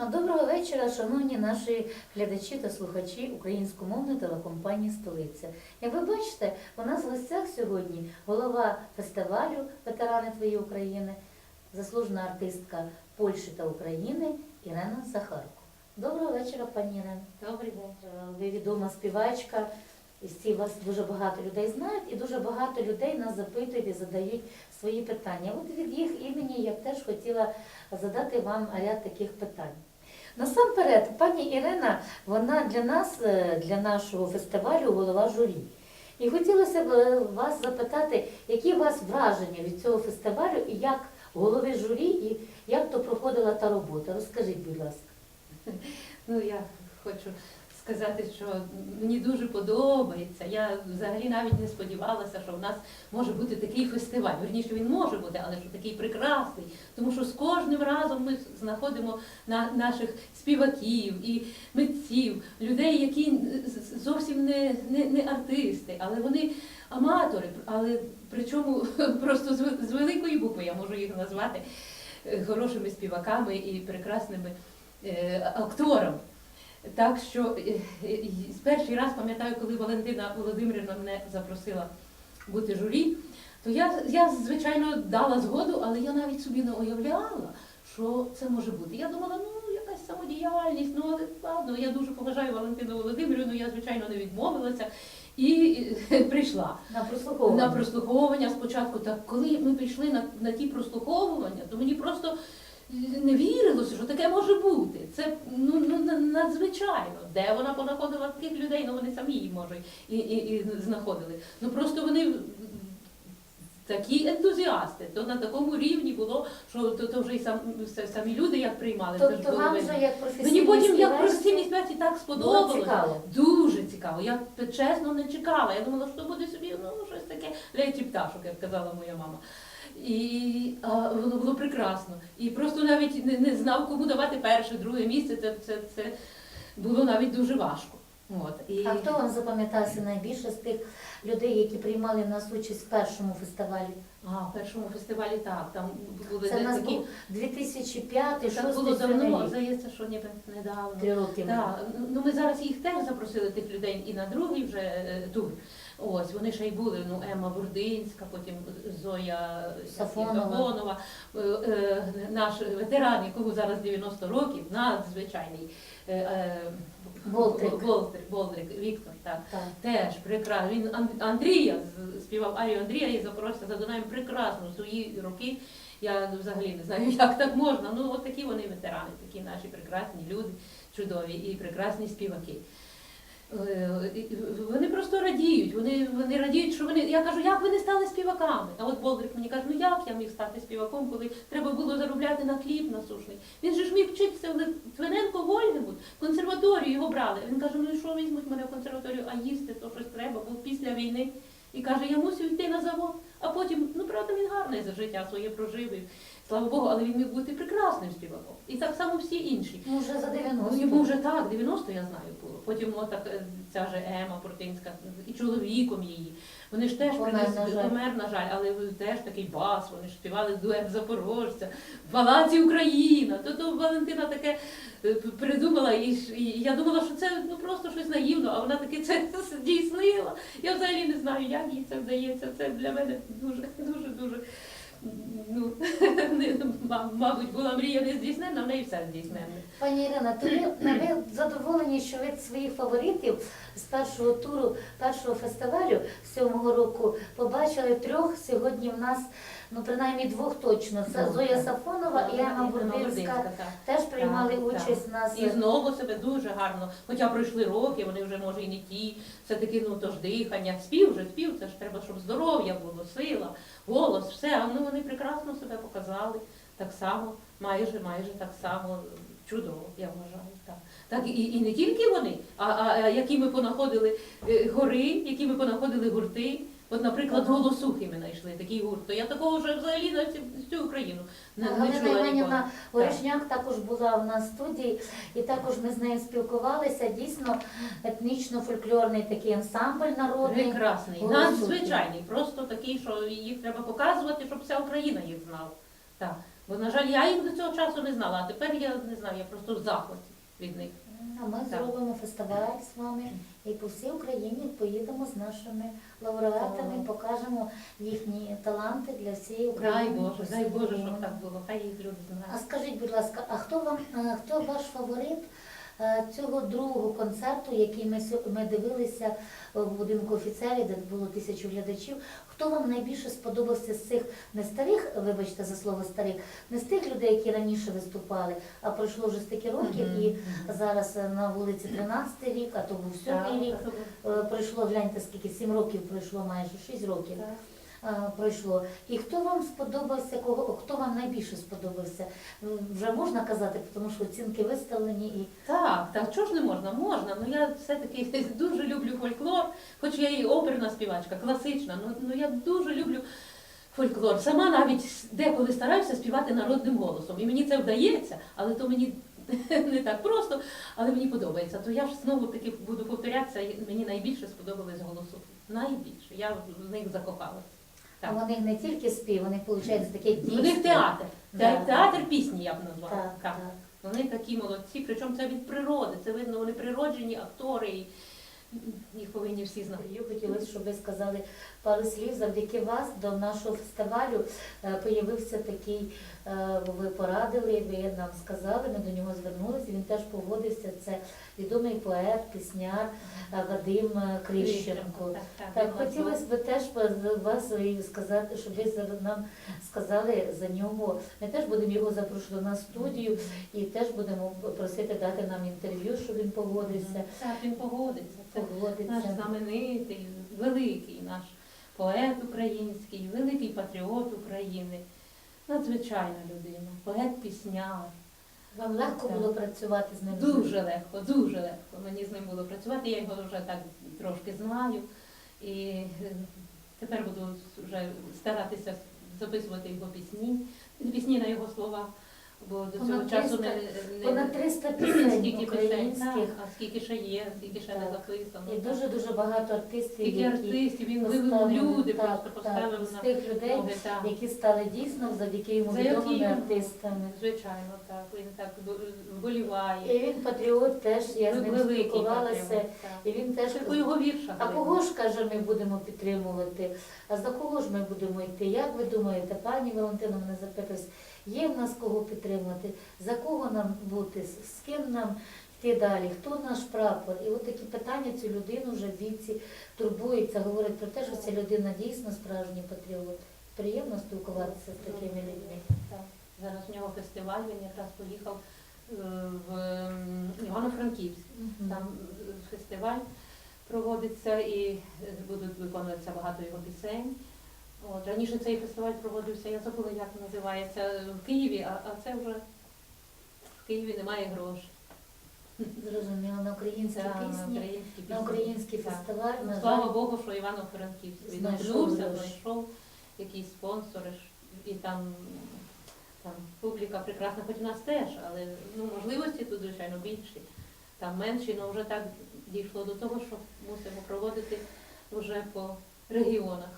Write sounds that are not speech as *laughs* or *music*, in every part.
А Доброго вечора, шановні наші глядачі та слухачі українськомовної телекомпанії Столиця. Як ви бачите, у нас в гостях сьогодні голова фестивалю Ветерани Твої України, заслужена артистка Польщі та України Ірена Захарко. Доброго вечора, пані Ірена. Добрий день. Ви відома співачка, і всі вас дуже багато людей знають, і дуже багато людей нас запитують і задають свої питання. От від їх імені я б теж хотіла задати вам ряд таких питань. Насамперед, пані Ірина, вона для нас, е, для нашого фестивалю, голова журі. І хотілося б е, вас запитати, які у вас враження від цього фестивалю і як голови журі, і як то проходила та робота? Розкажіть, будь ласка. Ну я хочу сказати, що мені дуже подобається. Я взагалі навіть не сподівалася, що в нас може бути такий фестиваль. Верніше він може бути, але що такий прекрасний. Тому що з кожним разом ми знаходимо на наших співаків і митців, людей, які зовсім не, не, не артисти, але вони аматори, але причому *laughs* просто з, великої букви я можу їх назвати е, хорошими співаками і прекрасними е, актором. Так що е, е, перший раз пам'ятаю, коли Валентина Володимирівна мене запросила бути журі, то я, я звичайно дала згоду, але я навіть собі не уявляла, що це може бути. Я думала, ну якась самодіяльність, ну але ладно, я дуже поважаю Валентину Володимирівну, я звичайно не відмовилася і е, *laughs* прийшла. На прослуховування. На прослуховування спочатку, так коли ми прийшли на, на ті прослуховування, то мені просто не вірилося, що таке може бути. Це ну, ну надзвичайно. Де вона понаходила таких людей, ну вони самі її може і, і, і знаходили. Ну просто вони такі ентузіасти, то на такому рівні було, що то, то вже і сам, самі люди як приймали. Тобто вам вже як професійній Мені потім як професійній співаці так було сподобалося. цікаво. Дуже цікаво. Я чесно не чекала. Я думала, що буде собі ну, щось таке ляйці пташок, як казала моя мама. І а, було прекрасно. І просто навіть не, не знав, кому давати перше, друге місце. Це, це, це було навіть дуже важко. От. І... А хто вам запам'ятався найбільше з тих людей, які приймали в нас участь в першому фестивалі? А, в першому фестивалі так, там були Це в нас такі. був 2005 Так 2006 було давно, здається, що ніби недавно. Три роки. Так, ну ми зараз їх теж запросили тих людей і на другий вже е, тур. Ось вони ще й були. Ну Ема Бурдинська, потім Зоя Сафонова. Сафонова, е, е, наш ветеран, якому зараз 90 років, надзвичайний е, е, Болтрик. Болтрик, Болтрик, Віктор. Так. Так. Теж прекрасно. Він Ан- Андрія з- співав Арію Андрія і запорожця за Дунаєм прекрасно свої роки. Я взагалі не знаю, *laughs* як так можна. Ну, от такі вони ветерани, такі наші прекрасні люди, чудові і прекрасні співаки. Е, Вони просто радіють. Вони, вони радіють, що вони. Я кажу, як ви не стали співаками? А от Болдрик мені каже, ну як я міг стати співаком, коли треба було заробляти на хліб насушний. Він же ж міг вчитися в Литвиненко Вольгемут, консерваторію його брали. Він каже, ну і що візьмуть мене в консерваторію, а їсти то щось треба, бо після війни. І каже, я мусив йти на завод. А потім, правда, він гарний за життя своє прожив. І, слава Богу, але він міг бути прекрасним співаком. І так само всі інші. Ну, вже за 90. Ну, йому вже так, 90 я знаю було. Потім отак е, ця же Ема Портинська і чоловіком її. Вони ж теж Помер, принесли на жаль. помер, на жаль, але теж такий бас, вони ж співали дует Запорожця, в Палаці Україна. То, то Валентина таке е, придумала, і, ж- і я думала, що це ну просто щось наївно, а вона таке це *laughs* здійснила. Я взагалі не знаю, як їй це вдається. Це для мене дуже, дуже, дуже. Ну, *laughs* мабуть, була мрія не здійснена, в неї все здійснено. Пані Ірина, то ви, ви задоволені, що ви своїх фаворитів з першого туру, першого фестивалю сьомого року побачили трьох. Сьогодні в нас, ну принаймні двох точно. Це Ну, Зоя. Сафонова і Ема Бурдинська. так. Теж приймали Так, участь в нас. І знову себе дуже гарно. Хоча пройшли роки, вони вже може і не ті. Все таки, ну то ж дихання. Спів вже спів, це ж треба, щоб здоров'я було, сила, голос, все. А ну вони прекрасно себе показали. Так само, майже, майже так само чудово, я вважаю. Так, так і, і не тільки вони, а, а, а які ми понаходили е, гори, які ми понаходили гурти. От, наприклад, Ага. голосухи ми знайшли такий гурт. То я такого вже взагалі на всю, всю Україну не, не Галина чула ніколи. Іванівна Горішняк також була в нас в студії, і також ми з нею спілкувалися. Дійсно, етнічно-фольклорний такий ансамбль народний. Прекрасний, Голосухи. надзвичайний, просто такий, що їх треба показувати, щоб вся Україна їх знала. Так. Бо, на жаль, я їх до цього часу не знала, а тепер я не знаю, я просто в захваті від них. А ми Так. зробимо фестиваль з вами і по всій Україні поїдемо з нашими лауреатами, Так. покажемо їхні таланти для всієї Дай України. Боже, дай Боже, щоб так було. Хай їх люди А скажіть, будь ласка, а хто вам хто ваш фаворит цього другого концерту, який ми ми дивилися в будинку офіцерів, де було тисячу глядачів? Хто вам найбільше сподобався з цих не старих, вибачте за слово старих, не з тих людей, які раніше виступали, а пройшло вже стільки років, Мгм, і зараз е, на вулиці 13 рік, а то був 7 рік. Е, Пройшло, гляньте, скільки 7 років пройшло, майже 6 років пройшло. І хто вам сподобався, кого хто вам найбільше сподобався? Ну, Вже можна казати, тому що оцінки виставлені і Так, так, чого ж не можна? Можна. Ну я все-таки *laughs* дуже люблю фольклор, хоч я і оперна співачка, класична, ну, ну я дуже люблю фольклор. Сама навіть деколи стараюся співати народним голосом. І мені це вдається, але то мені *laughs* не так просто, але мені подобається. То я ж знову таки буду повторятися, мені найбільше сподобались голосу. Найбільше. Я в них закохалася. А Так. вони не тільки спів, вони виходить таке дійство. У них театр. Да. Те- Театр пісні я б назвала. Так, так. Вони такі молодці, причому це від природи. Це видно, вони природжені актори, і їх повинні всі знати. Я хотілося, щоб ви сказали пару слів. Завдяки вас до нашого фестивалю е, появився такий, е, ви порадили, ви нам сказали, ми до нього звернулися, він теж погодився. Це відомий поет, пісняр е, Вадим Крищенко. Так, хотілося б теж вас сказати, щоб ви нам сказали за нього. Ми теж будемо його запрошувати в студію і теж будемо просити дати нам інтерв'ю, щоб він погодився. Так, він погодиться. Наш знаменитий, великий наш поет український, великий патріот України, надзвичайна людина, поет-пісняр. Вам легко Так. було працювати з ним? Дуже легко, дуже легко. Мені з ним було працювати, я його вже так трошки знаю. І е, тепер буду вже старатися записувати його пісні, пісні на його слова, бо до цього Понад часу 300 не, Понад 300 пісень скільки пісень, українських. так, а скільки ще є, скільки ще не Так. записано. І дуже-дуже багато артистів, Скільки які артистів він поставили, люди, так, просто так, з на тих людей, ноги. Так. які стали дійсно завдяки йому За відомими йому- артистами. Звичайно, так. Він так вболіває. І він патріот теж, я з ним Великий спілкувалася, патріот, так. і він теж Це по його віршах. А кого ж каже, ми будемо підтримувати? А за кого ж ми будемо йти? Як ви думаєте, пані Валентина мене запиталась, є в нас кого підтримувати? За кого нам бути? З ким нам йти далі? Хто наш прапор? І от такі питання цю людину вже в віці турбується, говорить про те, що ця людина дійсно справжній патріот. Приємно спілкуватися з такими людьми. Так. Зараз в нього фестиваль, він якраз поїхав е, в Івано-Франківськ. Там е, фестиваль проводиться і е, будуть виконуватися багато його пісень. От, раніше цей фестиваль проводився, я забула, як називається, в Києві, а, а це вже в Києві немає грошей. Зрозуміло, на українські Це пісні, українські на пісні. український Так. фестиваль, Ну, на Слава жаль, Богу, що Івано-Франківськ Знайшов відгукнувся, гроші. знайшов якісь спонсори, ж, і там, там публіка прекрасна, хоч у нас теж, але ну, можливості тут, звичайно, більші. Там менші, але вже так дійшло до того, що мусимо проводити вже по регіонах.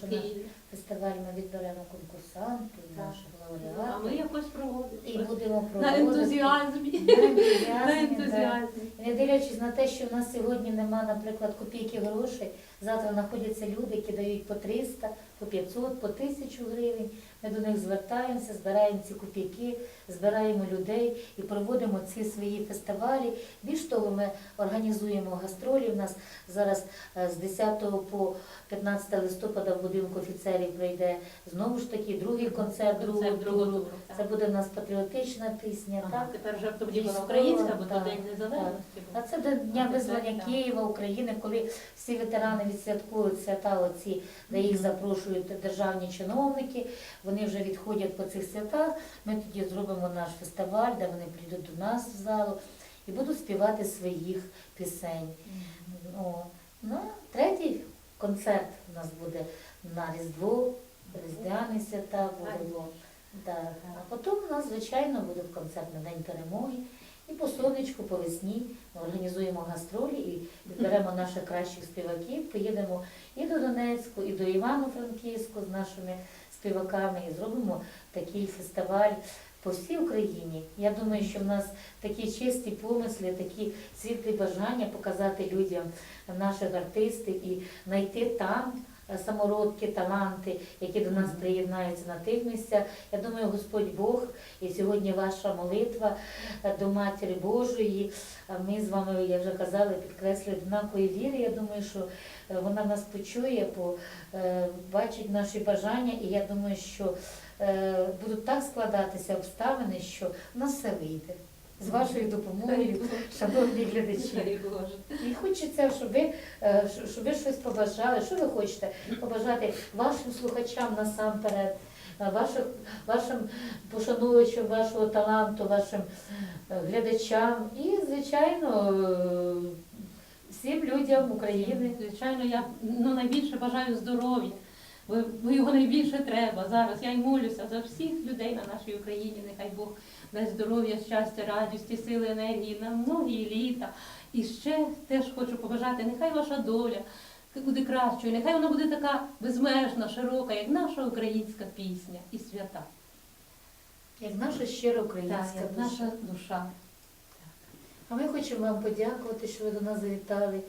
Що Києві. фестиваль ми відберемо конкурсантів, Так. наших А ми лауреатів. якось проводимо. І будемо На проводити. ентузіазмі. На ентузіазмі, На да. ентузіазмі. І Не дивлячись на те, що в нас сьогодні нема, наприклад, копійки грошей, завтра знаходяться люди, які дають по 300, по 500, по 1000 гривень. Ми до них звертаємося, збираємо ці копійки, збираємо людей і проводимо ці свої фестивалі. Більш того, ми організуємо гастролі. У нас зараз е, з 10 по 15 листопада в будинку офіцерів пройде знову ж таки другий концерт другого туру. Це буде в нас патріотична пісня. Ага, так? Тепер вже тоді була українська, бо так, то День Незалежності А це до Дня Так, визволення. Києва, України, коли всі ветерани відсвяткують свята оці, де їх запрошують державні чиновники, вони вже відходять по цих святах. Ми тоді зробимо наш фестиваль, де вони прийдуть до нас в залу і будуть співати своїх пісень. О, ну, третій концерт у нас буде на Різдво, Різдвяні свята буде. Боже. А потім у нас, звичайно, буде концерт на День перемоги. І по сонечку, по весні організуємо гастролі і відберемо наших кращих співаків, поїдемо і до Донецьку, і до Івано-Франківську з нашими співаками і зробимо такий фестиваль по всій Україні. Я думаю, що в нас такі чисті помисли, такі світлі бажання показати людям наших артистів і знайти там самородки, таланти, які до нас приєднаються на тих місцях. Я думаю, Господь Бог і сьогодні ваша молитва е, до Матері Божої. Ми з вами, я вже казала, підкреслюю однакової віри. Я думаю, що е, вона нас почує, бо е, бачить наші бажання, і я думаю, що е, будуть так складатися обставини, що в нас все вийде. З вашою допомогою, шановні глядачі. І хочеться, щоб ви, е, щоб ви щось побажали. Що ви хочете побажати вашим слухачам насамперед, е, ваших, вашим пошанувачам вашого таланту, вашим е, глядачам і, звичайно, всім людям України. Звичайно, я ну, найбільше бажаю здоров'я, бо, його найбільше треба зараз. Я й молюся за всіх людей на нашій Україні. Нехай Бог дасть здоров'я, щастя, радості, сили, енергії на многі літа. І ще теж хочу побажати, нехай ваша доля буде кращою, нехай вона буде така безмежна, широка, як наша українська пісня і свята. Як наша щира Так, українська як душа. наша душа. А ми хочемо вам подякувати, що ви до нас завітали.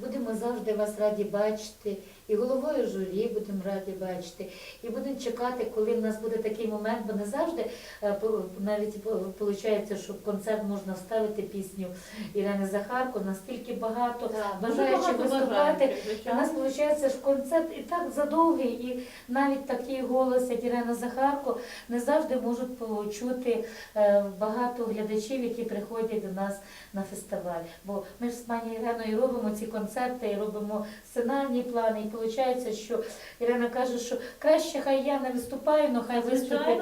Будемо завжди вас раді бачити. І головою журі будемо раді бачити. І будемо чекати, коли в нас буде такий момент, бо не завжди е, навіть виходить, що в концерт можна вставити пісню Ірини Захарко, настільки багато бажаючих виступати. У нас виходить, що концерт і так задовгий, і навіть такий голос, як Ірина Захарко, не завжди можуть почути е, багато глядачів, які приходять до нас на фестиваль. Бо ми ж з пані Іриною робимо ці концерти, і робимо сценарні плани. І виходить, що Ірина каже, що краще хай я не виступаю, але хай виступить. Та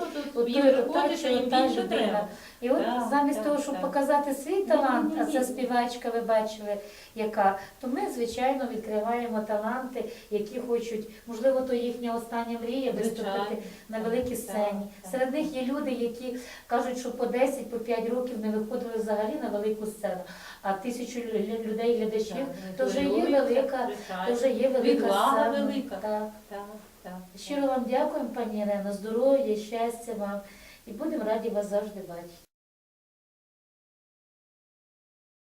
і от людина. І от Так, замість так, того, щоб так. показати свій талант, а це співачка, ви бачили, яка, то ми, звичайно, відкриваємо таланти, які хочуть, можливо, то їхня остання мрія виступити на великій сцені. Серед них є люди, які кажуть, що по 10, по 5 років не виходили взагалі на велику сцену. А тисячу людей, глядачів, то вже є велика, вже є велика Відвага велика. Так. Так, так. Щиро вам дякуємо, пані Ірено, здоров'я, щастя вам. І будемо раді вас завжди бачити.